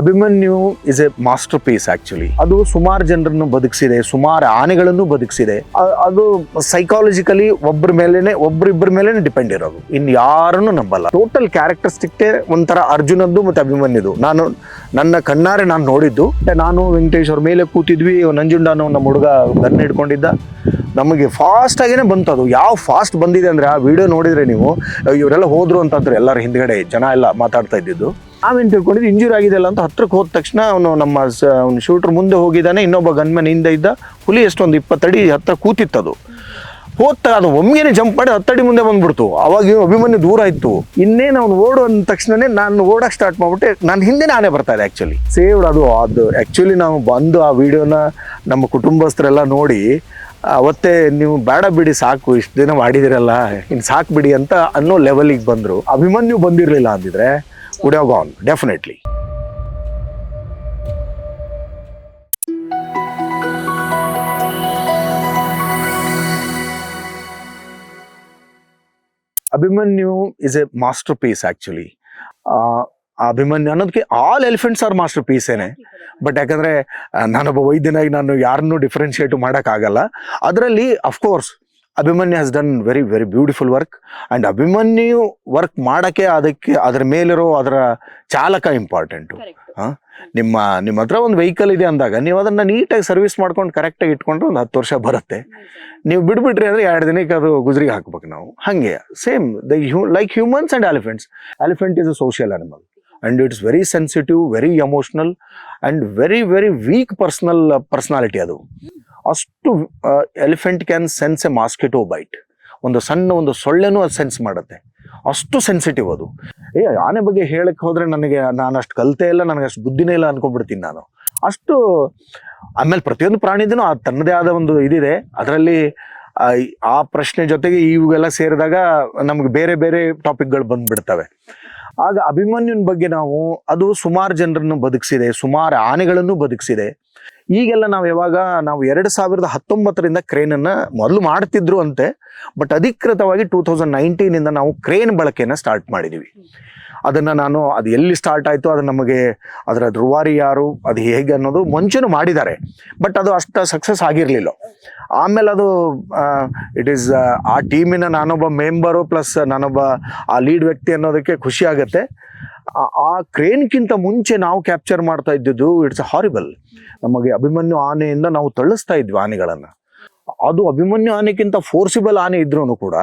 Abhimanyu is a masterpiece actually ಅದು ಸುಮಾರು ಜನರನ್ನು ಬದುಕಿಸಿದೆ, ಸುಮಾರು ಆನೆಗಳನ್ನು ಬದುಕಿಸಿದೆ. ಅದು ಸೈಕಾಲಜಿಕಲಿ ಒಬ್ಬರ ಮೇಲೇನೆ ಒಬ್ಬರಿಬ್ಬರ ಮೇಲೇನೆ ಡಿಪೆಂಡ್ ಇರೋದು. ಇನ್ ಯಾರನ್ನು ನಂಬಲ್ಲ. ಟೋಟಲ್ ಕ್ಯಾರೆಕ್ಟರಿಸ್ಟಿಕ್ ಒಂಥರ ಅರ್ಜುನದ್ದು ಮತ್ತೆ ಅಭಿಮನ್ಯುದು. ನಾನು, ನನ್ನ ಕಣ್ಣಾರೆ ನಾನು ನೋಡಿದ್ದು. ನಾನು ವೆಂಕಟೇಶ್ ಅವ್ರ ಮೇಲೆ ಕೂತಿದ್ವಿ, ನಂಜುಂಡ ಅನ್ನೋ ನಮ್ಮ ಹುಡುಗ ಗನ್ ಹಿಡ್ಕೊಂಡಿದ್ದ. ನಮಗೆ ಫಾಸ್ಟ್ ಆಗೇನೆ ಬಂತು ಅದು ಯಾವ ಫಾಸ್ಟ್ ಬಂದಿದೆ ಅಂದ್ರೆ ಆ ವಿಡಿಯೋ ನೋಡಿದ್ರೆ ನೀವು ಇವರೆಲ್ಲ ಹೋದ್ರು ಅಂತಂದ್ರೆ ಎಲ್ಲರ ಹಿಂದ್ಗಡೆ ಜನ ಎಲ್ಲ ಮಾತಾಡ್ತಾ ಇದ್ದಿದ್ದು. ಆಮೇಲೆ ತಿಳ್ಕೊಂಡಿದ್ದು ಇಂಜುರಿ ಆಗಿದೆಲ್ಲ ಅಂತ ಹತ್ರಕ್ಕೆ ಹೋದ ತಕ್ಷಣ ಅವನು ನಮ್ಮ ಅವ್ನು ಶೂಟ್ರ್ ಮುಂದೆ ಹೋಗಿದ್ದಾನೆ, ಇನ್ನೊಬ್ಬ ಗನ್ಮನ್ ಹಿಂದೆ ಇದ್ದ ಹುಲಿ ಎಷ್ಟೊಂದು ಇಪ್ಪತ್ತಡಿ ಹತ್ರ ಕೂತಿತ್ತದು. ಹೋದ ಅದು ಒಮ್ಮೆನೆ ಜಂಪ್ ಮಾಡಿ ಹತ್ತಡಿ ಮುಂದೆ ಬಂದ್ಬಿಡ್ತು. ಅವಾಗ ಅಭಿಮಾನಿ ಅಭಿಮನ್ಯು ದೂರ ಇತ್ತು. ಇನ್ನೇನು ಅವ್ನು ಓಡೋ ಅಂದ ತಕ್ಷಣನೇ ನಾನು ಓಡಕ್ ಸ್ಟಾರ್ಟ್ ಮಾಡ್ಬಿಟ್ಟು. ನಾನು ಹಿಂದೆ ನಾನೇ ಬರ್ತಾ ಇದೆ ಆ್ಯಕ್ಚುಲಿ ಸೇವ್ಡ್ ಅದು ಅದು ಆ್ಯಕ್ಚುಲಿ ನಾವು ಬಂದು ಆ ವಿಡಿಯೋನ ನಮ್ಮ ಕುಟುಂಬಸ್ಥರೆಲ್ಲ ನೋಡಿ, ಅವತ್ತೇ ನೀವು ಬೇಡ ಬಿಡಿ ಸಾಕು, ಇಷ್ಟು ದಿನ ಮಾಡಿದಿರಲ್ಲ ಇನ್ನು ಸಾಕು ಬಿಡಿ ಅಂತ ಅನ್ನೋ ಲೆವೆಲಿಗೆ ಬಂದರು. ಅಭಿಮನ್ಯು ಬಂದಿರಲಿಲ್ಲ ಅಂದಿದ್ರೆ would have gone, definitely Abhimanyu is a masterpiece actually Abhimanyu ಅನ್ನೋದಕ್ಕೆ ಆಲ್ ಎಲಿಫೆಂಟ್ಸ್ ಆರ್ ಮಾಸ್ಟರ್ ಪೀಸೇನೆ ಬಟ್ ಯಾಕಂದ್ರೆ ನಾನೊಬ್ಬ ವೈದ್ಯನಾಗಿ ನಾನು ಯಾರನ್ನೂ ಡಿಫ್ರೆನ್ಶಿಯೇಟ್ ಮಾಡೋಕ್ಕಾಗಲ್ಲ. ಅದರಲ್ಲಿ of course Abhimanyu has done very very beautiful work and Abhimanyu work ಮಾಡೋಕ್ಕೆ ಅದಕ್ಕೆ ಅದರ ಮೇಲಿರೋ ಅದರ ಚಾಲಕ ಇಂಪಾರ್ಟೆಂಟು ನಿಮ್ಮ ನಿಮ್ಮ ಹತ್ರ ಒಂದು ವೆಹಿಕಲ್ ಇದೆ ಅಂದಾಗ ನೀವು ಅದನ್ನು ನೀಟಾಗಿ ಸರ್ವಿಸ್ ಮಾಡ್ಕೊಂಡು ಕರೆಕ್ಟಾಗಿ ಇಟ್ಕೊಂಡ್ರೆ ಒಂದು ಹತ್ತು ವರ್ಷ ಬರುತ್ತೆ. ನೀವು ಬಿಡ್ಬಿಟ್ರಿ ಅಂದರೆ ಎರಡು ದಿನಕ್ಕೆ ಅದು ಗುಜರಿಗೆ ಹಾಕ್ಬೇಕು ನಾವು. ಹಾಗೆ same the hue like humans and elephants elephant is a social animal and it's very sensitive very emotional and very very weak personal personality ಅದು. ಅಷ್ಟು elephant can sense a mosquito bite ಒಂದು ಸಣ್ಣ ಒಂದು ಸೊಳ್ಳೆನೂ ಅದು ಸೆನ್ಸ್ ಮಾಡುತ್ತೆ. ಅಷ್ಟು sensitive ಅದು. ಏ, ಆನೆ ಬಗ್ಗೆ ಹೇಳಕ್ಕೆ ಹೋದರೆ ನನಗೆ ನಾನು ಅಷ್ಟು ಕಲಿತೆ ಇಲ್ಲ, ನನಗೆ ಅಷ್ಟು ಬುದ್ಧಿನೇ ಇಲ್ಲ ಅನ್ಕೊಂಡ್ಬಿಡ್ತೀನಿ ನಾನು. ಅಷ್ಟು, ಆಮೇಲೆ ಪ್ರತಿಯೊಂದು ಪ್ರಾಣಿದೂ ಆ ತನ್ನದೇ ಆದ ಒಂದು ಇದಿದೆ. ಅದರಲ್ಲಿ, ಆ ಪ್ರಶ್ನೆ ಜೊತೆಗೆ ಇವುಗೆಲ್ಲ ಸೇರಿದಾಗ ನಮ್ಗೆ ಬೇರೆ ಬೇರೆ ಟಾಪಿಕ್ಗಳು ಬಂದ್ಬಿಡ್ತವೆ. ಆಗ ಅಭಿಮನ್ಯುನ ಬಗ್ಗೆ ನಾವು, ಅದು ಸುಮಾರು ಜನರನ್ನು ಬದುಕಿಸಿದೆ, ಸುಮಾರು ಆನೆಗಳನ್ನು ಬದುಕಿಸಿದೆ. ಈಗೆಲ್ಲ ನಾವು ಯಾವಾಗ ನಾವು ಎರಡು ಸಾವಿರದ ಹತ್ತೊಂಬತ್ತರಿಂದ ಕ್ರೇನನ್ನು ಮೊದಲು ಮಾಡ್ತಿದ್ರು ಅಂತೆ ಬಟ್ ಅಧಿಕೃತವಾಗಿ ಟೂ ತೌಸಂಡ್ ನೈನ್ಟೀನಿಂದ ನಾವು ಕ್ರೇನ್ ಬಳಕೆಯನ್ನು ಸ್ಟಾರ್ಟ್ ಮಾಡಿದ್ದೀವಿ ಅದನ್ನು ನಾನು ಅದು ಎಲ್ಲಿ ಸ್ಟಾರ್ಟ್ ಆಯಿತು, ಅದು ನಮಗೆ ಅದರ ಧ್ರುವಾರಿ ಯಾರು, ಅದು ಹೇಗೆ ಅನ್ನೋದು ಮುಂಚೆನೂ ಮಾಡಿದ್ದಾರೆ. ಬಟ್ ಅದು ಅಷ್ಟು ಸಕ್ಸಸ್ ಆಗಿರಲಿಲ್ಲ. ಆಮೇಲೆ ಅದು ಇಟ್ ಈಸ್ ಆ ಟೀಮಿನ ನಾನೊಬ್ಬ ಮೆಂಬರು ಪ್ಲಸ್ ನಾನೊಬ್ಬ, ಆ ಲೀಡ್ ವ್ಯಕ್ತಿ ಅನ್ನೋದಕ್ಕೆ ಖುಷಿ ಆಗುತ್ತೆ. ಆ- ಕ್ರೇನ್ ಕ್ರೇನ್ಗಿಂತ ಮುಂಚೆ ನಾವು ಕ್ಯಾಪ್ಚರ್ ಮಾಡ್ತಾ ಇದ್ದಿದ್ದು ಇಟ್ಸ್ ಹಾರಿಬಲ್ ನಮಗೆ ಅಭಿಮನ್ಯು ಆನೆಯಿಂದ ನಾವು ತಳ್ಳಿಸ್ತಾ ಇದ್ವಿ ಆನೆಗಳನ್ನು. ಅದು ಅಭಿಮನ್ಯು ಆನೆಗಿಂತ ಫೋರ್ಸಿಬಲ್ ಆನೆ ಇದ್ರೂ ಕೂಡ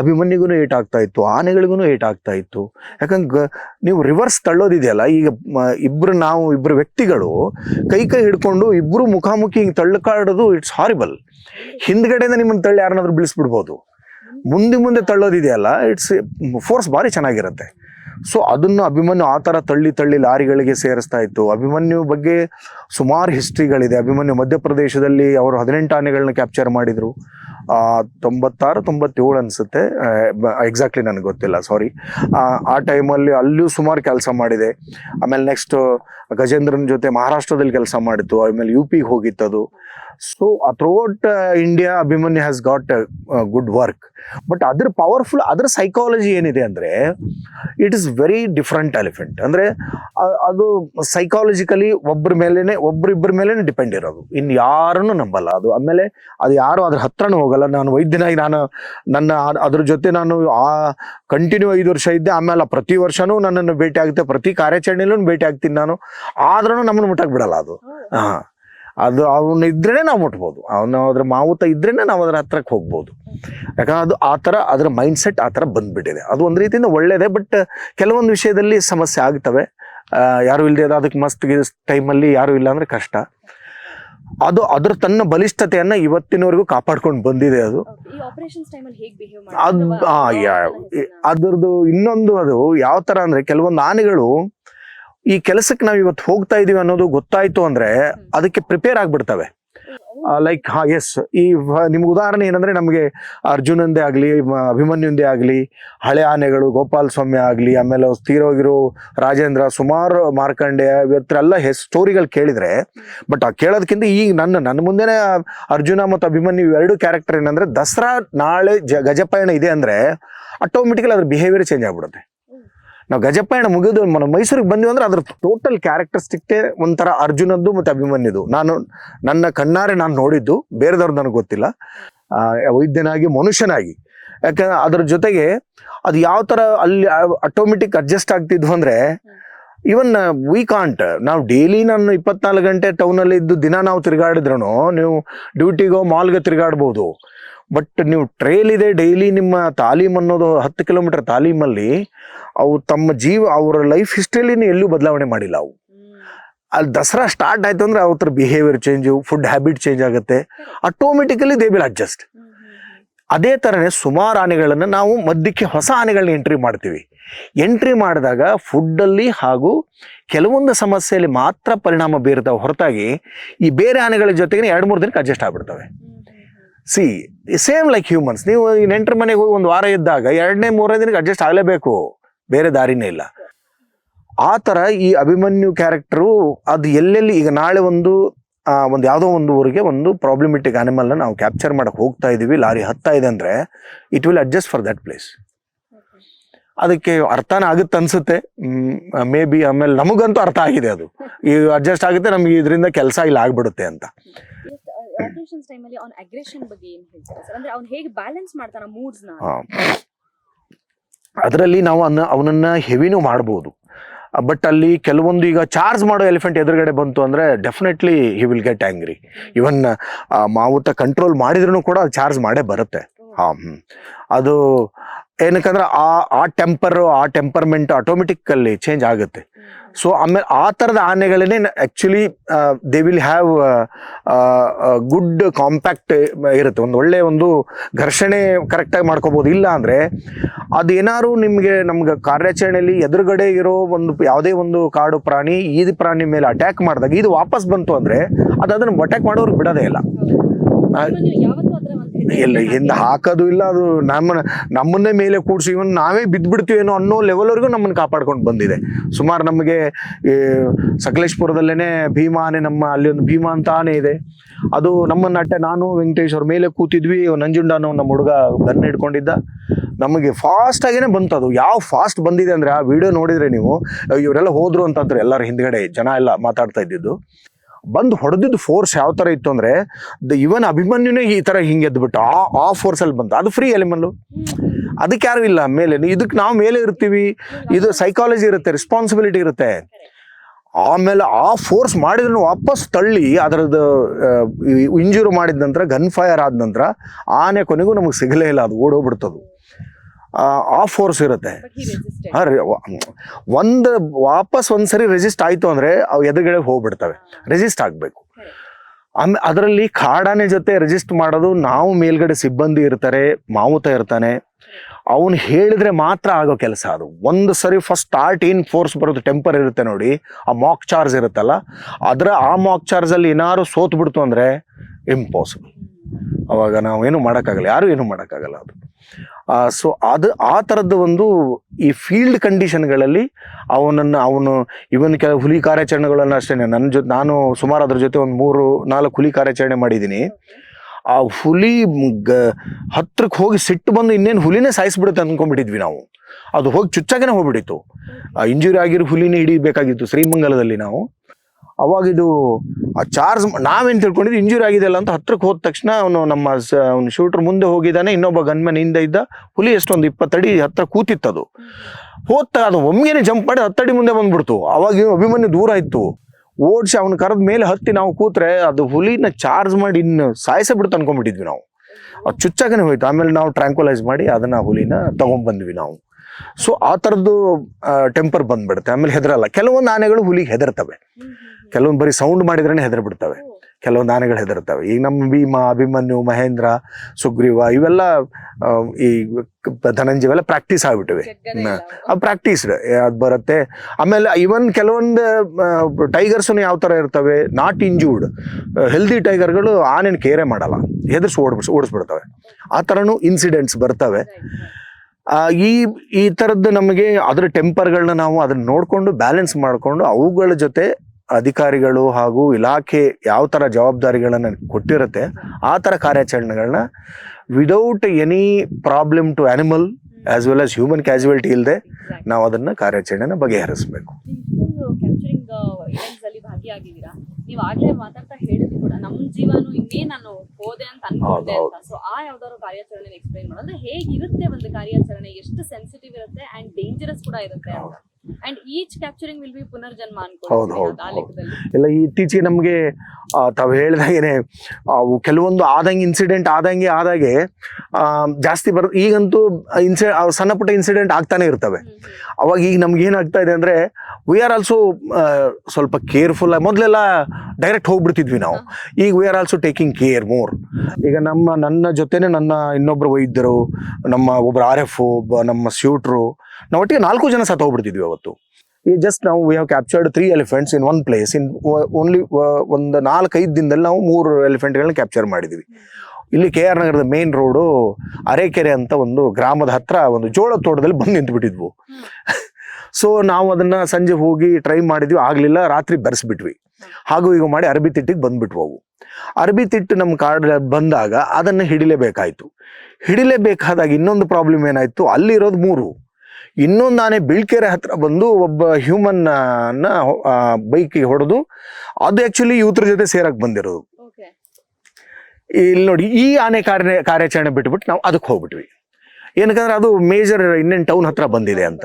ಅಭಿಮನ್ಯುಗೂ ಏಟ್ ಆಗ್ತಾ ಇತ್ತು ಆನೆಗಳಿಗೂ ಏಟ್ ಆಗ್ತಾ ಇತ್ತು. ಯಾಕಂದ್ರೆ ನೀವು ರಿವರ್ಸ್ ತಳ್ಳೋದಿದೆಯಲ್ಲ, ಈಗ ಇಬ್ರು ನಾವು ಇಬ್ಬರು ವ್ಯಕ್ತಿಗಳು ಕೈ ಕೈ ಹಿಡ್ಕೊಂಡು ಇಬ್ರು ಮುಖಾಮುಖಿ ಹಿಂಗೆ ತಳ್ಳಕಾಡೋದು ಇಟ್ಸ್ ಹಾರಿಬಲ್ ಹಿಂದ್ಗಡೆಯಿಂದ ನಿಮ್ಮನ್ನು ತಳ್ಳಿ ಯಾರನ್ನಾದ್ರೂ ಬೀಳಿಸ್ಬಿಡ್ಬೋದು. ಮುಂದೆ ಮುಂದೆ ತಳ್ಳೋದಿದೆಯಲ್ಲ ಇಟ್ಸ್ ಫೋರ್ಸ್ ಭಾರಿ ಚೆನ್ನಾಗಿರುತ್ತೆ. ಸೊ ಅದನ್ನು ಅಭಿಮನ್ಯು ಆ ಥರ ತಳ್ಳಿ ತಳ್ಳಿ ಲಾರಿಗಳಿಗೆ ಸೇರಿಸ್ತಾ ಇತ್ತು. ಅಭಿಮನ್ಯು ಬಗ್ಗೆ ಸುಮಾರು ಹಿಸ್ಟ್ರಿಗಳಿದೆ. ಅಭಿಮನ್ಯು ಮಧ್ಯಪ್ರದೇಶದಲ್ಲಿ ಅವರು ಹದಿನೆಂಟು ಆನೆಗಳನ್ನ ಕ್ಯಾಪ್ಚರ್ ಮಾಡಿದರು. ತೊಂಬತ್ತಾರು, ತೊಂಬತ್ತೇಳು ಅನಿಸುತ್ತೆ. ಎಕ್ಸಾಕ್ಟ್ಲಿ ನನಗೆ ಗೊತ್ತಿಲ್ಲ ಸಾರಿ ಆ ಟೈಮಲ್ಲಿ ಅಲ್ಲೂ ಸುಮಾರು ಕೆಲಸ ಮಾಡಿದೆ. ಆಮೇಲೆ ನೆಕ್ಸ್ಟ್ ಗಜೇಂದ್ರನ ಜೊತೆ ಮಹಾರಾಷ್ಟ್ರದಲ್ಲಿ ಕೆಲಸ ಮಾಡಿತ್ತು. ಆಮೇಲೆ ಯು ಪಿಗೆ ಹೋಗಿತ್ತದು. So throughout India Abhimanyu has got good work but ಅದ್ರ ಪವರ್ಫುಲ್ ಅದ್ರ ಸೈಕಾಲಜಿ ಏನಿದೆ ಅಂದರೆ it is very different elephant ಅಂದರೆ ಅದು ಸೈಕಾಲಜಿಕಲಿ ಒಬ್ಬರ ಮೇಲೇ ಒಬ್ಬರಿಬ್ಬರ ಮೇಲೇ ಡಿಪೆಂಡ್ ಇರೋದು. ಇನ್ನು ಯಾರನ್ನು ನಂಬಲ್ಲ. ಅದು ಆಮೇಲೆ ಅದು ಯಾರು ಅದ್ರ ಹತ್ರನೂ ಹೋಗಲ್ಲ. ನಾನು ವೈದ್ಯನಾಗಿ ನಾನು ನನ್ನ ಅದ್- ಅದ್ರ ಜೊತೆ ನಾನು ಆ ಕಂಟಿನ್ಯೂ ಐದು ವರ್ಷ ಇದ್ದೆ. ಆಮೇಲೆ ಪ್ರತಿ ವರ್ಷನೂ ನನ್ನನ್ನು ಭೇಟಿ ಆಗುತ್ತೆ. ಪ್ರತಿ ಕಾರ್ಯಾಚರಣೆಯಲ್ಲೂ ಭೇಟಿ ಆಗ್ತೀನಿ ನಾನು. ಆದ್ರೂ ನಮ್ಮನ್ನು ಮುಟ್ಟಕ್ಕೆ ಬಿಡಲ್ಲ ಅದು. ಹಾಂ. ಅದು ಅವನು ಇದ್ರೇನೆ ನಾವು ಮುಟ್ಬೋದು. ಅವನು ಅದ್ರ ಮಾವುತ ಇದ್ರೇನೆ ನಾವು ಅದ್ರ ಹತ್ರಕ್ಕೆ ಹೋಗ್ಬೋದು. ಯಾಕಂದ್ರೆ ಅದು ಆ ಥರ ಅದರ ಮೈಂಡ್ ಸೆಟ್ ಆ ಥರ ಬಂದ್ಬಿಟ್ಟಿದೆ. ಅದು ಒಂದು ರೀತಿಯಿಂದ ಒಳ್ಳೆಯದೇ ಬಟ್ ಕೆಲವೊಂದು ವಿಷಯದಲ್ಲಿ ಸಮಸ್ಯೆ ಆಗ್ತವೆ. ಯಾರು ಇಲ್ಲದೆ ಅದಕ್ಕೆ ಮಸ್ತ್ ಟೈಮಲ್ಲಿ ಯಾರು ಇಲ್ಲ ಅಂದರೆ ಕಷ್ಟ. ಅದು ಅದ್ರ ತನ್ನ ಬಲಿಷ್ಠತೆಯನ್ನು ಇವತ್ತಿನವರೆಗೂ ಕಾಪಾಡ್ಕೊಂಡು ಬಂದಿದೆ ಅದು. ಅದು ಅದ್ರದ್ದು ಇನ್ನೊಂದು ಅದು ಯಾವ ಥರ ಅಂದ್ರೆ ಕೆಲವೊಂದು ಆನೆಗಳು ಈ ಕೆಲಸಕ್ಕೆ ನಾವು ಇವತ್ತು ಹೋಗ್ತಾ ಇದೀವಿ ಅನ್ನೋದು ಗೊತ್ತಾಯ್ತು ಅಂದ್ರೆ ಅದಕ್ಕೆ ಪ್ರಿಪೇರ್ ಆಗ್ಬಿಡ್ತವೆ. ಲೈಕ್ ಹಾ ಎಸ್ ಈ ನಿಮ್ಗೆ ಉದಾಹರಣೆ ಏನಂದ್ರೆ ನಮಗೆ ಅರ್ಜುನಂದೇ ಆಗಲಿ ಅಭಿಮನ್ಯುಂದೇ ಆಗಲಿ ಹಳೆ ಆನೆಗಳು ಗೋಪಾಲ ಸ್ವಾಮಿ ಆಗಲಿ ಆಮೇಲೆ ತೀರೋಗಿರೋ ರಾಜೇಂದ್ರ ಸುಮಾರು ಮಾರ್ಕಂಡೆ ಇವತ್ತೆಲ್ಲ ಹೆಸ್ ಸ್ಟೋರಿಗಳು ಕೇಳಿದ್ರೆ ಬಟ್ ಆ ಕೇಳೋದಕ್ಕಿಂತ ಈಗ ನನ್ನ ನನ್ನ ಮುಂದೆನೇ ಅರ್ಜುನ ಮತ್ತು ಅಭಿಮನ್ಯು ಎರಡು ಕ್ಯಾರೆಕ್ಟರ್ ಏನಂದ್ರೆ ದಸರಾ ನಾಳೆ ಜ ಗಜಪಯಣ ಇದೆ ಅಂದ್ರೆ ಆಟೋಮೆಟಿಕಲಿ ಅದ್ರ ಬಿಹೇವಿಯರ್ ಚೇಂಜ್ ಆಗ್ಬಿಡುತ್ತೆ. ನಾವು ಗಜಪಯಣ ಮುಗಿದು ಮನ ಮೈಸೂರಿಗೆ ಬಂದ್ವಿ ಅಂದ್ರೆ ಅದ್ರ ಟೋಟಲ್ ಕ್ಯಾರೆಕ್ಟರಿಸ್ಟಿಕ್ಟೇ ಒಂಥರ ಅರ್ಜುನದ್ದು ಮತ್ತು ಅಭಿಮನ್ಯದು. ನಾನು ನನ್ನ ಕಣ್ಣಾರೆ ನಾನು ನೋಡಿದ್ದು ಬೇರೆದವ್ರು ನನಗೆ ಗೊತ್ತಿಲ್ಲ. ವೈದ್ಯನಾಗಿ, ಮನುಷ್ಯನಾಗಿ. ಯಾಕಂದ್ರೆ ಅದ್ರ ಜೊತೆಗೆ ಅದು ಯಾವ ಥರ ಅಲ್ಲಿ ಆಟೋಮೆಟಿಕ್ ಅಡ್ಜಸ್ಟ್ ಆಗ್ತಿದ್ವು ಅಂದರೆ ಇವನ್ ವಿ ಕಾಂಟ್ ನಾವು ಡೈಲಿ ನಾನು ಇಪ್ಪತ್ನಾಲ್ಕು ಗಂಟೆ ಟೌನಲ್ಲಿ ಇದ್ದು ದಿನ ನಾವು ತಿರುಗಾಡಿದ್ರು ನೀವು ಡ್ಯೂಟಿಗೋ ಮಾಲ್ಗೆ ತಿರುಗಾಡ್ಬೋದು. ಬಟ್ ನೀವು ಟ್ರೈಲ್ ಇದೆ ಡೈಲಿ ನಿಮ್ಮ ತಾಲೀಮ್ ಅನ್ನೋದು ಹತ್ತು ಕಿಲೋಮೀಟರ್ ತಾಲೀಮಲ್ಲಿ ಅವು ತಮ್ಮ ಜೀವ ಅವರ ಲೈಫ್ ಹಿಸ್ಟ್ರಿಯಲ್ಲಿ ಎಲ್ಲೂ ಬದಲಾವಣೆ ಮಾಡಿಲ್ಲ ಅವು. ಅಲ್ಲಿ ದಸರಾ ಸ್ಟಾರ್ಟ್ ಆಯ್ತು ಅಂದ್ರೆ ಅವ್ರ behaviour change food habit change ಆಗುತ್ತೆ. ಆಟೋಮೆಟಿಕಲಿ ದೇ ವಿಲ್ ಅಡ್ಜಸ್ಟ್ ಅದೇ ಥರನೇ ಸುಮಾರು ಆನೆಗಳನ್ನು ನಾವು ಮಧ್ಯಕ್ಕೆ ಹೊಸ ಆನೆಗಳನ್ನ ಎಂಟ್ರಿ ಮಾಡ್ತೀವಿ. ಎಂಟ್ರಿ ಮಾಡಿದಾಗ ಫುಡ್ಡಲ್ಲಿ ಹಾಗೂ ಕೆಲವೊಂದು ಸಮಸ್ಯೆಯಲ್ಲಿ ಮಾತ್ರ ಪರಿಣಾಮ ಬೀರ್ತಾವೆ ಹೊರತಾಗಿ ಈ ಬೇರೆ ಆನೆಗಳ ಜೊತೆಗೆ ಎರಡು ಮೂರು ದಿನಕ್ಕೆ ಅಡ್ಜಸ್ಟ್ ಆಗ್ಬಿಡ್ತವೆ. ಸಿ ಸೇಮ್ ಲೈಕ್ ಹ್ಯೂಮನ್ಸ್ ನೀವು ನೆಂಟರ ಮನೆಗೆ ಹೋಗಿ ಒಂದು ವಾರ ಇದ್ದಾಗ ಎರಡನೇ, ಮೂರನೇ ದಿನಕ್ಕೆ ಅಡ್ಜಸ್ಟ್ ಆಗಲೇಬೇಕು. ಬೇರೆ ದಾರಿನೇ ಇಲ್ಲ. ಆ ಥರ ಈ ಅಭಿಮನ್ಯು ಕ್ಯಾರೆಕ್ಟರು ಅದು ಎಲ್ಲೆಲ್ಲಿ ಈಗ ನಾಳೆ ಒಂದು ಒಂದು ಯಾವುದೋ ಒಂದು ಊರಿಗೆ ಒಂದು ಪ್ರಾಬ್ಲಮೆಟಿಕ್ ಆ್ಯನಿಮಲ್ನ ನಾವು ಕ್ಯಾಪ್ಚರ್ ಮಾಡಕ್ಕೆ ಹೋಗ್ತಾ ಇದ್ದೀವಿ ಲಾರಿ ಹತ್ತಾ ಇದೆ ಅಂದರೆ it will adjust for that place ಅದಕ್ಕೆ ಅರ್ಥನ ಆಗುತ್ತೆ ಅನ್ಸುತ್ತೆ. ಮೇ ಬಿ ಆಮೇಲೆ ನಮಗಂತೂ ಅರ್ಥ ಆಗಿದೆ ಅದು. ಈಗ ಅಡ್ಜಸ್ಟ್ ಆಗುತ್ತೆ, ನಮಗೆ ಇದರಿಂದ ಕೆಲಸ ಇಲ್ಲ ಆಗ್ಬಿಡುತ್ತೆ ಅಂತ. ಆಪರೇಷನ್ಸ್ ಟೈಮಲ್ಲಿ ಆನ್ ಅಗ್ರೆಷನ್ ಬಗ್ಗೆ ಏನು ಹೇಳ್ತಾರೆ ಸರ್ ಅಂದ್ರೆ ಅವ್ನು ಹೇಗೆ ಬ್ಯಾಲೆನ್ಸ್ ಮಾಡ್ತಾನೆ ಮೂಡ್ಸ್ನ ಅದರಲ್ಲಿ ನಾವು ಅನ್ನ ಅವನನ್ನ ಹೆವಿನೂ ಮಾಡ್ಬೋದು. ಬಟ್ ಅಲ್ಲಿ ಕೆಲವೊಂದು ಈಗ ಚಾರ್ಜ್ ಮಾಡೋ ಎಲಿಫೆಂಟ್ ಎದುರುಗಡೆ ಬಂತು ಅಂದ್ರೆ definitely he will get angry even ಮಾವುತ control ಮಾಡಿದ್ರೂ ಕೂಡ ಅದು ಚಾರ್ಜ್ ಮಾಡೇ ಬರುತ್ತೆ. ಹಾ ಹ್ಞೂ ಅದು ಏನಕ್ಕಂದ್ರೆ ಆ ಆ ಟೆಂಪರ್ ಆ ಟೆಂಪರ್ಮೆಂಟ್ ಆಟೋಮೆಟಿಕ್ ಅಲ್ಲಿ ಚೇಂಜ್ ಆಗುತ್ತೆ. ಸೊ ಆಮೇಲೆ ಆ ಥರದ ಆನೆಗಳನ್ನೇ actually they will have good compact ಇರುತ್ತೆ. ಒಂದು ಒಳ್ಳೆ ಒಂದು ಘರ್ಷಣೆ ಕರೆಕ್ಟಾಗಿ ಮಾಡ್ಕೋಬೋದು. ಇಲ್ಲ ಅಂದರೆ ಅದೇನಾದ್ರು ನಿಮಗೆ ನಮ್ಗೆ ಕಾರ್ಯಾಚರಣೆಯಲ್ಲಿ ಎದುರುಗಡೆ ಇರೋ ಒಂದು ಯಾವುದೇ ಒಂದು ಕಾಡು ಪ್ರಾಣಿ, ಈದ್ ಪ್ರಾಣಿ ಮೇಲೆ ಅಟ್ಯಾಕ್ ಮಾಡಿದಾಗ ಇದು ವಾಪಸ್ ಬಂತು ಅಂದರೆ ಅದು ಅದನ್ನು ಅಟ್ಯಾಕ್ ಮಾಡೋರ್ಗೆ ಬಿಡೋದೇ ಇಲ್ಲ. ಇಲ್ಲ, ಹಿಂದ ಹಾಕೋದು ಇಲ್ಲ, ಅದು ನಮ್ಮ ನಮ್ಮನ್ನೇ ಮೇಲೆ ಕೂಡಿಸಿ ಇವನ್ ನಾವೇ ಬಿದ್ದು ಬಿಡ್ತೀವೇನೋ ಅನ್ನೋ ಲೆವೆಲ್ವರೆಗೂ ನಮ್ಮನ್ನು ಕಾಪಾಡ್ಕೊಂಡು ಬಂದಿದೆ. ಸುಮಾರು ನಮಗೆ, ಈ ಸಕಲೇಶ್ಪುರದಲ್ಲೇನೆ ಭೀಮಾ ಆನೆ ನಮ್ಮ, ಅಲ್ಲಿ ಒಂದು ಭೀಮಾ ಅಂತ ಆನೆ ಇದೆ. ಅದು ನಮ್ಮನ್ನ ಅಟ್ಟೆ ನಾನು, ವೆಂಕಟೇಶ್ ಅವ್ರ ಮೇಲೆ ಕೂತಿದ್ವಿ ನಂಜುಂಡ ಅನ್ನೋ ನಮ್ಮ ಹುಡುಗ ಗನ್ ಹಿಡ್ಕೊಂಡಿದ್ದ. ನಮಗೆ ಫಾಸ್ಟ್ ಆಗೇನೆ ಬಂತು ಅದು ಯಾವ ಫಾಸ್ಟ್ ಬಂದಿದೆ ಅಂದ್ರೆ, ಆ ವಿಡಿಯೋ ನೋಡಿದ್ರೆ ನೀವು ಇವರೆಲ್ಲ ಹೋದ್ರು ಅಂತಂದ್ರೆ ಎಲ್ಲರ ಹಿಂದ್ಗಡೆ ಜನ ಎಲ್ಲ ಮಾತಾಡ್ತಾ ಇದ್ದಿದ್ದು. ಬಂದು ಹೊಡೆದಿದ್ದು ಫೋರ್ಸ್ ಯಾವ ಥರ ಇತ್ತು ಅಂದರೆ, ದ ಇವನ್ ಅಭಿಮನ್ಯುನೇ ಈ ಥರ ಹಿಂಗೆ ಎದ್ಬಿಟ್ಟು, ಆ ಆ ಫೋರ್ಸಲ್ಲಿ ಬಂತು ಅದು ಫ್ರೀ ಎಲಿಮಲ್ಲು ಅದಕ್ಕೆ ಯಾರು ಇಲ್ಲ, ಮೇಲೆ. ಇದಕ್ಕೆ ನಾವು ಮೇಲೆ ಇರ್ತೀವಿ. ಇದು ಸೈಕಾಲಜಿ ಇರುತ್ತೆ ರೆಸ್ಪಾನ್ಸಿಬಿಲಿಟಿ ಇರುತ್ತೆ. ಆಮೇಲೆ ಆ ಫೋರ್ಸ್ ಮಾಡಿದ್ರು ವಾಪಸ್ ತಳ್ಳಿ, ಅದರದ್ದು ಇಂಜೂರು ಮಾಡಿದ ನಂತರ ಗನ್ ಫೈರ್ ಆದ ನಂತರ, ಆನೆ ಕೊನೆಗೂ ನಮಗೆ ಸಿಗಲೇ ಇಲ್ಲ, ಅದು ಓಡೋಗ್ಬಿಡ್ತದು ಆ, ಫೋರ್ಸ್ ಇರುತ್ತೆ. ಹಾಂ ರೀ ಒಂದು ವಾಪಸ್ ಒಂದ್ಸರಿ ರೆಜಿಸ್ಟ್ ಆಯ್ತು ಅಂದ್ರೆ ಅವು ಎದುರುಗಡೆ ಹೋಗ್ಬಿಡ್ತವೆ. ರೆಜಿಸ್ಟ್ ಆಗ್ಬೇಕು. ಆಮೇಲೆ ಅದರಲ್ಲಿ ಕಾಡಾನೆ ಜೊತೆ ರೆಜಿಸ್ಟ್ ಮಾಡೋದು ನಾವು ಮೇಲ್ಗಡೆ ಸಿಬ್ಬಂದಿ ಇರ್ತಾರೆ ಮಾವುತ ಇರ್ತಾನೆ. ಅವನು ಹೇಳಿದ್ರೆ ಮಾತ್ರ ಆಗೋ ಕೆಲಸ ಅದು. ಒಂದು ಸರಿ ಫಸ್ಟ್ ಸ್ಟಾರ್ಟ್ ಏನು ಫೋರ್ಸ್ ಬರೋದು ಟೆಂಪರ್ ಇರುತ್ತೆ ನೋಡಿ ಆ ಮಾಕ್ ಚಾರ್ಜ್ ಇರುತ್ತಲ್ಲ ಅದರ ಆ ಮಾಕ್ ಚಾರ್ಜಲ್ಲಿ ಏನಾದ್ರು ಸೋತು ಬಿಡ್ತು ಅಂದ್ರೆ ಇಂಪಾಸಿಬಲ್ ಅವಾಗ ನಾವು ಏನು ಮಾಡೋಕ್ಕಾಗಲ್ಲ ಯಾರು ಏನು ಮಾಡೋಕ್ಕಾಗಲ್ಲ ಅದು. ಸೊ ಅದು ಆ ಥರದ್ದು ಒಂದು ಈ ಫೀಲ್ಡ್ ಕಂಡೀಷನ್ಗಳಲ್ಲಿ ಅವನನ್ನು, ಅವನು, ಇವನ್ ಕೆಲವು ಹುಲಿ ಕಾರ್ಯಾಚರಣೆಗಳನ್ನು ಅಷ್ಟೇ ನನ್ನ ಜೊತೆ, ನಾನು ಸುಮಾರು ಅದ್ರ ಜೊತೆ ಒಂದು ಮೂರು, ನಾಲ್ಕು ಹುಲಿ ಕಾರ್ಯಾಚರಣೆ ಮಾಡಿದ್ದೀನಿ. ಆ ಹುಲಿ ಗ ಹತ್ರಕ್ಕೆ ಹೋಗಿ ಸಿಟ್ಟು ಬಂದು ಇನ್ನೇನು ಹುಲಿನೇ ಸಾಯಿಸ್ಬಿಡುತ್ತೆ ಅಂದ್ಕೊಂಡ್ಬಿಟ್ಟಿದ್ವಿ ನಾವು. ಅದು ಹೋಗಿ ಚುಚ್ಚಾಗೇನೆ ಹೋಗ್ಬಿಟ್ಟಿತ್ತು. ಇಂಜುರಿ ಆಗಿರೋ ಹುಲಿನೇ ಹಿಡಿಬೇಕಾಗಿತ್ತು ಶ್ರೀಮಂಗಲದಲ್ಲಿ ನಾವು. ಅವಾಗ ಇದು ಆ ಚಾರ್ಜ್ ನಾವೇನು ತಿಳ್ಕೊಂಡಿದ್ದು ಇಂಜುರಿ ಆಗಿದೆಯಲ್ಲ ಅಂತ ಹತ್ರಕ್ಕೆ ಹೋದ ತಕ್ಷಣ ಅವನು ನಮ್ಮ ಅವನು ಶೂಟರ್ ಮುಂದೆ ಹೋಗಿದ್ದಾನೆ, ಇನ್ನೊಬ್ಬ ಗನ್ಮನ್ ಹಿಂದೆ ಇದ್ದ, ಹುಲಿ ಎಷ್ಟೊಂದು ಇಪ್ಪತ್ತಡಿ ಹತ್ರ ಕೂತಿತ್ತದು ಹೋದ ಅದು ಒಮ್ಮೆನೆ ಜಂಪ್ ಮಾಡಿ ಹತ್ತಡಿ ಮುಂದೆ ಬಂದ್ಬಿಡ್ತು. ಅವಾಗ ಅಭಿಮನ್ಯು ದೂರ ಇತ್ತು. ಓಡಿಸಿ ಅವನ ಕರೆದ ಮೇಲೆ ಹತ್ತಿ ನಾವು ಕೂತ್ರೆ ಅದು ಹುಲಿನ ಚಾರ್ಜ್ ಮಾಡಿ ಇನ್ನು ಸಾಯಿಸೇ ಬಿಡ್ತು ಅನ್ಕೊಂಡ್ಬಿಟ್ಟಿದ್ವಿ ನಾವು. ಅದು ಚುಚ್ಚಾಗನೆ ಹೋಯ್ತು. ಆಮೇಲೆ ನಾವು ಟ್ರ್ಯಾಂಕ್ವಲೈಸ್ ಮಾಡಿ ಅದನ್ನ ಹುಲಿನ ತಗೊಂಡ್ಬಂದ್ವಿ ನಾವು. ಸೊ ಆ ಥರದ್ದು ಟೆಂಪರ್ ಬಂದ್ಬಿಡುತ್ತೆ. ಆಮೇಲೆ ಹೆದರಲ್ಲ. ಕೆಲವೊಂದು ಆನೆಗಳು ಹುಲಿಗೆ ಹೆದರ್ತವೆ. ಕೆಲವೊಂದು ಬರೀ ಸೌಂಡ್ ಮಾಡಿದ್ರೇ ಹೆದರ್ ಬಿಡ್ತವೆ ಕೆಲವೊಂದು ಆನೆಗಳು ಹೆದರ್ತವೆ. ಈಗ ನಮ್ಮ ಭೀಮ ಅಭಿಮನ್ಯು ಮಹೇಂದ್ರ ಸುಗ್ರೀವ ಇವೆಲ್ಲ ಈ ಧನಂಜಯ ಇವೆಲ್ಲ ಪ್ರಾಕ್ಟೀಸ್ ಆಗ್ಬಿಟ್ಟಿವೆ. ಆ ಪ್ರಾಕ್ಟೀಸ್ಡ್ ಅದು ಬರುತ್ತೆ. ಆಮೇಲೆ ಇವನ್ ಕೆಲವೊಂದು ಟೈಗರ್ಸ್ ಯಾವ ಥರ ಇರ್ತವೆ? ನಾಟ್ ಇಂಜೂರ್ಡ್ ಹೆಲ್ದಿ ಟೈಗರ್ಗಳು ಆನೆನ ಕೇರೆ ಮಾಡಲ್ಲ. ಹೆದರ್ಸಿ ಓಡಿಸ್ ಓಡಿಸ್ಬಿಡ್ತವೆ. ಆ ಥರನೂ ಇನ್ಸಿಡೆಂಟ್ಸ್ ಬರ್ತವೆ. ಆ, ಈ ಈ ಥರದ್ದು ನಮಗೆ ಅದರ ಟೆಂಪರ್ಗಳನ್ನ ನಾವು ಅದನ್ನ ನೋಡಿಕೊಂಡು ಬ್ಯಾಲೆನ್ಸ್ ಮಾಡಿಕೊಂಡು ಅವುಗಳ ಜೊತೆ ಅಧಿಕಾರಿಗಳು ಹಾಗೂ ಇಲಾಖೆ ಯಾವ ಥರ ಜವಾಬ್ದಾರಿಗಳನ್ನು ಕೊಟ್ಟಿರುತ್ತೆ ಆ ಥರ ಕಾರ್ಯಾಚರಣೆಗಳನ್ನ without any problem to animal as well as human casualty ಇಲ್ಲದೆ. ನಾವು ಅದನ್ನ ಕಾರ್ಯಾಚರಣೆನ ಬಗೆಹರಿಸಬೇಕು. ಭಾಗಿಯಾಗಿದ್ದೀರಾ? ನೀವು ಆಗ್ಲೇ ಮಾತಾಡ್ತಾ ಹೇಳಿದ್ರು ಕೂಡ ನಮ್ಮ ಜೀವನ ಇನ್ನೇ ನಾನು ಹೋದೆ ಅಂತ ಅನ್ಕೊಂಡೆ ಅಂತ. ಸೊ ಆ ಯಾವ್ದಾದ್ರು ಕಾರ್ಯಾಚರಣೆ ಎಕ್ಸ್ಪ್ಲೈನ್ ಮಾಡೋದು. ಹೇಗಿರುತ್ತೆ ಒಂದು ಕಾರ್ಯಾಚರಣೆ? ಎಷ್ಟು ಸೆನ್ಸಿಟಿವ್ ಇರುತ್ತೆ ಅಂಡ್ ಡೇಂಜರಸ್ ಕೂಡ ಇರುತ್ತೆ ಅಂತ. And each capturing will be ಪುನರ್ಜನ್ಮ ಹೌದು, ಹೌದು, ಎಲ್ಲ ಇತ್ತೀಚೆಗೆ ನಮಗೆ ತಾವು ಹೇಳ್ದಾಗೇನೆ ಅವು ಕೆಲವೊಂದು ಆದಂಗೆ ಇನ್ಸಿಡೆಂಟ್ ಆದಂಗೆ ಆದಾಗೆ ಜಾಸ್ತಿ ಬರ್ ಈಗಂತೂ ಇನ್ಸಿ ಸಣ್ಣ ಪುಟ್ಟ ಇನ್ಸಿಡೆಂಟ್ ಆಗ್ತಾನೆ ಇರ್ತವೆ. ಅವಾಗ ಈಗ ನಮ್ಗೆ ಏನಾಗ್ತಾ ಇದೆ ಅಂದರೆ ವಿ ಆರ್ ಆಲ್ಸೋ ಸ್ವಲ್ಪ ಕೇರ್ಫುಲ್ ಮೊದಲೆಲ್ಲ ಡೈರೆಕ್ಟ್ ಹೋಗ್ಬಿಡ್ತಿದ್ವಿ ನಾವು. ಈಗ we are also taking care more ಈಗ ನಮ್ಮ ನನ್ನ ಜೊತೆನೆ ನನ್ನ ಇನ್ನೊಬ್ರು ವೈದ್ಯರು ನಮ್ಮ ಒಬ್ರು ಆರ್ ಎಫ್ ಒಬ್ಬ ನಮ್ಮ ಸ್ಯೂಟ್ರು ನಾವು ಒಟ್ಟಿಗೆ ನಾಲ್ಕು ಜನ ಸತ್ತು ಹೋಗ್ಬಿಡ್ತಿದ್ವಿ ಅವತ್ತು. ಈ ಜಸ್ಟ್ ನಾವು we have captured three elephants in one place in only ಒಂದು ನಾಲ್ಕೈದು ದಿನದಲ್ಲಿ ನಾವು ಮೂರು ಎಲಿಫೆಂಟ್ಗಳನ್ನ ಕ್ಯಾಪ್ಚರ್ ಮಾಡಿದ್ವಿ. ಇಲ್ಲಿ ಕೆ ಆರ್ ನಗರದ ಮೇನ್ ರೋಡು ಅರೆಕೆರೆ ಅಂತ ಒಂದು ಗ್ರಾಮದ ಹತ್ರ ಒಂದು ಜೋಳ ತೋಟದಲ್ಲಿ ಬಂದು ನಿಂತ್ಬಿಟ್ಟಿದ್ವು. ಬಿಟ್ಟಿದ್ವು ಸೊ ನಾವು ಅದನ್ನ ಸಂಜೆ ಹೋಗಿ ಟ್ರೈ ಮಾಡಿದ್ವಿ. ಆಗಲಿಲ್ಲ, ರಾತ್ರಿ ಬೆರೆಸ್ಬಿಟ್ವಿ. ಹಾಗೂ ಈಗ ಮಾಡಿ ಅರಬಿ ತಿಟ್ಟಿಗೆ ಬಂದ್ಬಿಟ್ವು ಅವು. ಅರಬಿ ತಿಟ್ಟು ನಮ್ಮ ಕಾರ್ಡ್ ಬಂದಾಗ ಅದನ್ನು ಹಿಡಿಲೇಬೇಕಾಯ್ತು. ಹಿಡಿಲೇಬೇಕಾದಾಗ ಇನ್ನೊಂದು ಪ್ರಾಬ್ಲಮ್ ಏನಾಯ್ತು? ಅಲ್ಲಿರೋದು ಮೂರು. ಇನ್ನೊಂದು ಆನೆ ಬಿಳ್ಕೆರೆ ಹತ್ರ ಬಂದು ಒಬ್ಬ ಹ್ಯೂಮನ್ನ ಬೈಕಿಗೆ ಹೊಡೆದು ಅದು ಆಕ್ಚುಲಿ ಯೂತ್ರ ಜೊತೆ ಸೇರಕ್ ಬಂದಿರೋದು. ಇಲ್ಲಿ ನೋಡಿ ಈ ಆನೆ ಕಾರ್ಯ ಕಾರ್ಯಾಚರಣೆ ಬಿಟ್ಬಿಟ್ಟು ನಾವು ಅದಕ್ಕೆ ಹೋಗ್ಬಿಟ್ವಿ ಏನಕ್ಕಂದ್ರೆ ಅದು ಮೇಜರ್ ಇನ್ನೇನು ಟೌನ್ ಹತ್ರ ಬಂದಿದೆ ಅಂತ.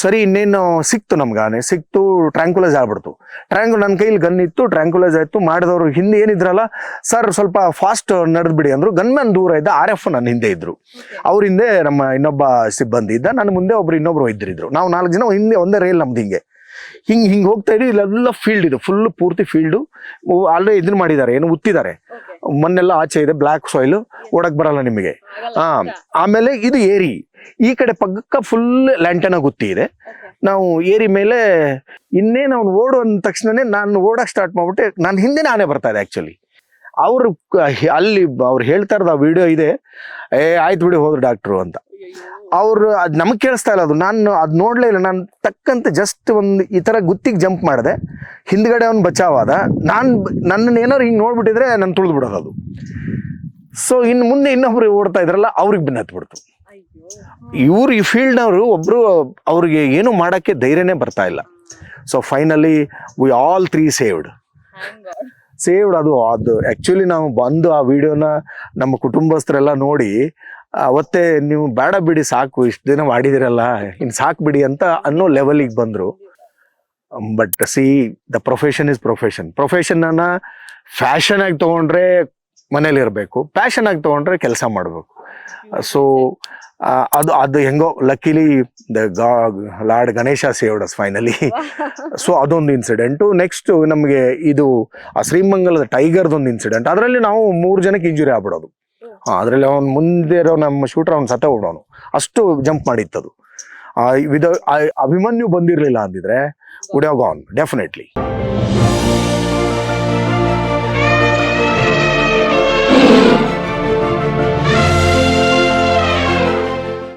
ಸರಿ, ಇನ್ನೇನು ಸಿಕ್ತು ನಮ್ಗೆ ಸಿಕ್ತು ಟ್ರ್ಯಾಂಕ್ಯುಲೈಸ್ ಆಗ್ಬಿಡ್ತು. ಟ್ರ್ಯಾಂಕ್ ನನ್ನ ಕೈಲಿ ಗನ್ ಇತ್ತು ಟ್ರ್ಯಾಂಕ್ಯುಲೈಸ್ ಆಯ್ತು. ಮಾಡಿದವರು ಹಿಂದೆ ಏನಿದ್ರಲ್ಲ ಸರ್ ಸ್ವಲ್ಪ ಫಾಸ್ಟ್ ನಡೆದ್ಬಿಡಿ ಅಂದ್ರು. ಗನ್ಮ್ಯಾನ್ ದೂರ ಇದ್ದ ಆರ್ ಎಫ್ ನನ್ನ ಹಿಂದೆ ಇದ್ರು. ಅವ್ರ ಹಿಂದೆ ನಮ್ಮ ಇನ್ನೊಬ್ಬ ಸಿಬ್ಬಂದಿ ಇದ್ದ. ನನ್ನ ಮುಂದೆ ಒಬ್ರು ಇನ್ನೊಬ್ರು ಇದ್ರು ನಾವು ನಾಲ್ಕು ಜನ ಹಿಂದೆ, ಒಂದೇ ರೈಲ್ ನಮ್ದು ಹಿಂಗೆ. ಹಿಂಗ್ ಹಿಂಗೆ ಹೋಗ್ತಾ ಇದ್ದೀವಿ ಇಲ್ಲೆಲ್ಲ ಫೀಲ್ಡ್ ಇದು. ಫುಲ್ ಪೂರ್ತಿ ಫೀಲ್ಡು ಅಲ್ಲೇ ಇದನ್ನ ಮಾಡಿದ್ದಾರೆ ಏನು ಉತ್ತಿದ್ದಾರೆ. ಮಣ್ಣೆಲ್ಲ ಆಚೆ ಇದೆ ಬ್ಲ್ಯಾಕ್ ಸಾಯಿಲ್ ಓಡಕ್ ಬರಲ್ಲ ನಿಮಗೆ. ಹಾಂ. ಆಮೇಲೆ ಇದು ಏರಿ. ಈ ಕಡೆ ಪಕ್ಕ ಫುಲ್ ಲ್ಯಾಂಟನ ಗುತ್ತಿ ಇದೆ. ನಾವು ಏರಿ ಮೇಲೆ ಇನ್ನೇ ಅವ್ನು ಓಡು ಅಂದ ತಕ್ಷಣನೇ ನಾನು ಓಡಕ್ ಸ್ಟಾರ್ಟ್ ಮಾಡ್ಬಿಟ್ಟೆ ನಾನು ಹಿಂದೆ ನಾನೇ ಬರ್ತಾ ಇದೆ ಆಕ್ಚುಲಿ ಅವರು ಅಲ್ಲಿ ಅವ್ರು ಹೇಳ್ತಾ ಇರೋದು ಆ ವಿಡಿಯೋ ಇದೆ. ಏ ಆಯ್ತು ಬಿಡಿ ಹೋದ್ರು ಡಾಕ್ಟ್ರು ಅಂತ. ಅವ್ರು ಅದು ನಮಗೆ ಕೇಳಿಸ್ತಾ ಇಲ್ಲ ಅದು. ನಾನು ಅದು ನೋಡ್ಲೇ ಇಲ್ಲ. ನಾನು ತಕ್ಕಂತೆ ಜಸ್ಟ್ ಒಂದು ಈ ಥರ ಗುತ್ತಿಗೆ ಜಂಪ್ ಮಾಡಿದೆ. ಹಿಂದ್ಗಡೆ ಅವ್ನು ಬಚಾವಾದ. ನಾನು ನನ್ನನ್ನು ಏನಾದ್ರು ಹಿಂಗೆ ನೋಡ್ಬಿಟ್ಟಿದ್ರೆ ನಾನು ತುಳಿದು ಬಿಡೋದು ಅದು. ಸೊ ಇನ್ನು ಮುಂದೆ ಇನ್ನೊಬ್ರು ಓಡ್ತಾ ಇದ್ರಲ್ಲ ಅವ್ರಿಗೆ ಬೆನ್ನ ಹತ್ಬಿಡ್ತು. ಇವ್ರು ಈ ಫೀಲ್ಡ್ನವರು ಒಬ್ರು ಅವ್ರಿಗೆ ಏನು ಮಾಡಕ್ಕೆ ಧೈರ್ಯನೇ ಬರ್ತಾ ಇಲ್ಲ. So finally we all three saved saved ಅದು ಅದು. ಆ್ಯಕ್ಚುಲಿ ನಾವು ಬಂದು ಆ ವಿಡಿಯೋನ ನಮ್ಮ ಕುಟುಂಬಸ್ಥರೆಲ್ಲ ನೋಡಿ ಅವತ್ತೇ ನೀವು ಬೇಡ ಬಿಡಿ ಸಾಕು ಇಷ್ಟು ದಿನ ಮಾಡಿದಿರಲ್ಲ ಇನ್ನು ಸಾಕು ಬಿಡಿ ಅಂತ ಅನ್ನೋ ಲೆವೆಲಿಗೆ ಬಂದರು. But see the profession is profession ಪ್ರೊಫೆಷನ್ನ passion ಆಗಿ ತೊಗೊಂಡ್ರೆ ಮನೇಲಿ ಇರಬೇಕು ಪ್ಯಾಷನ್ ಆಗಿ ತೊಗೊಂಡ್ರೆ ಕೆಲಸ ಮಾಡಬೇಕು. ಸೊ ಅದು ಅದು ಹೆಂಗೋ ಲಕ್ಕಿಲಿ ದ ಗಾ Lord Ganesha saved us finally so ಅದೊಂದು ಇನ್ಸಿಡೆಂಟು ನೆಕ್ಸ್ಟ್ ನಮಗೆ ಇದು ಆ ಶ್ರೀಮಂಗಲದ ಟೈಗರ್ದೊಂದು ಇನ್ಸಿಡೆಂಟ್ ಅದರಲ್ಲಿ ನಾವು ಮೂರು ಜನಕ್ಕೆ ಇಂಜುರಿ ಆಗ್ಬಿಡೋದು. ಅದರಲ್ಲಿ ಅವ್ನು ಮುಂದೆ ಇರೋ ನಮ್ಮ ಶೂಟರ್ ಅವನು ಸತ್ತ ಹೋಗೋನು ಅಷ್ಟು ಜಂಪ್ ಮಾಡಿತ್ತದು. ಅಭಿಮನ್ಯು ಬಂದಿರಲಿಲ್ಲ ಅಂದಿದ್ರೆ ವುಡ್ ಹ್ಯಾವ್ ಗಾನ್ ಡೆಫಿನೆಟ್ಲಿ